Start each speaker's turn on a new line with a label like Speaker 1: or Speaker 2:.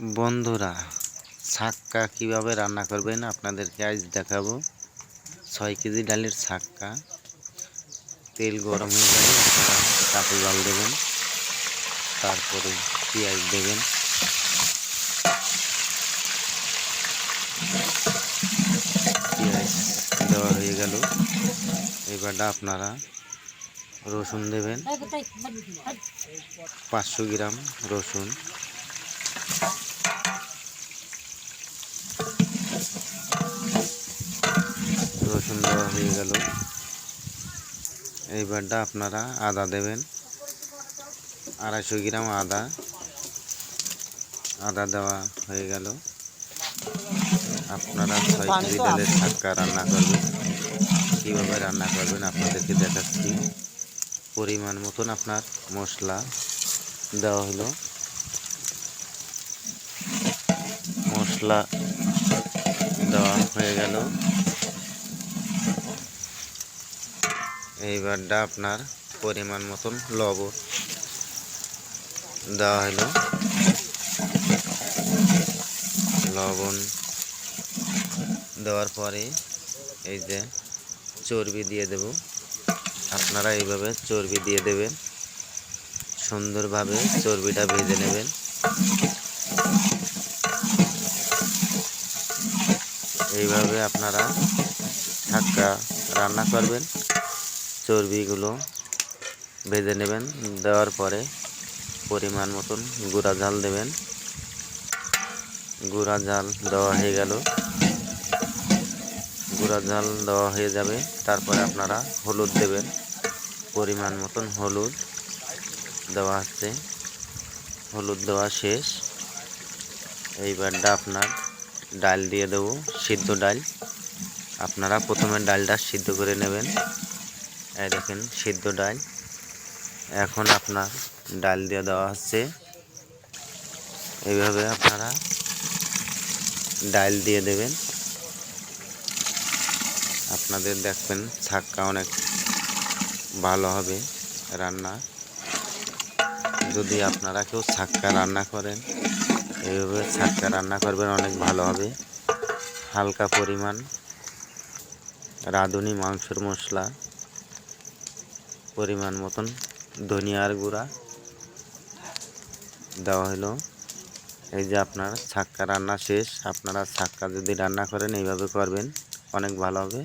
Speaker 1: বন্ধুরা ছাক্কা কীভাবে রান্না করবেন আপনাদেরকে আজ দেখাবো। ছয় কেজি ডালের ছাক্কা তেল গরম হয়ে গেলে আপনারা কাপড় জাল দেবেন, তারপরে পেঁয়াজ দেবেন। পেঁয়াজ দেওয়া হয়ে গেল। এবারটা আপনারা রসুন দেবেন। পাঁচশো গ্রাম রসুন। রসুন দেওয়া হয়ে গেল। এইবারটা আপনারা আদা দেবেন। আড়াইশো গ্রাম আদা। আদা দেওয়া হয়ে গেল। আপনারা ছয় কেজি ডালের ছাক্কা রান্না করবেন। কীভাবে রান্না করবেন আপনাদেরকে দেখাচ্ছি। পরিমাণ মতন আপনার মশলা দেওয়া হলো। মশলা দেওয়া হয়ে গেল। এইবারটা আপনার পরিমাণ মতন লবণ দেওয়া হলো। লবণ দেওয়ার পরে এই যে চর্বি দিয়ে দেব। আপনারা এইভাবে চর্বি দিয়ে দেবেন। সুন্দরভাবে চর্বিটা ভেজে নেবেন। এইভাবে আপনারা ছাক্কা রান্না করবেন। চর্বিগুলো ভেজে নেবেন, দেওয়ার পরে পরিমাণ মতন গুঁড়া ঝাল দেবেন। গুঁড়া ঝাল দেওয়া হয়ে গেল। গুঁড়া ঝাল দেওয়া হয়ে যাবে, তারপরে আপনারা হলুদ দেবেন। পরিমাণ মতন হলুদ দেওয়া হচ্ছে। হলুদ দেওয়া শেষ। এইবারটা আপনার ডাল দিয়ে দেবো, সিদ্ধ ডাল। আপনারা প্রথমে ডালটা সিদ্ধ করে নেবেন। এই দেখেন, সিদ্ধ ডাল। এখন আপনার ডাল দিয়ে দেওয়া হচ্ছে। এইভাবে আপনারা ডাল দিয়ে দেবেন। আপনাদের দেখবেন ছাক্কা অনেক ভালো হবে রান্না। যদি আপনারা কেউ ছাক্কা রান্না করেন, এইভাবে ছাক্কা রান্না করবেন অনেক ভালো হবে। হালকা পরিমাণ রাঁধুনি মাংসের মশলা। পরিমাণ মতন ধনিয়ার গুঁড়া দেওয়া হলো এই যে আপনার ছাক্কা রান্না শেষ, আপনারা ছাক্কা যদি রান্না করেন, এইভাবে করবেন, অনেক ভালো হবে।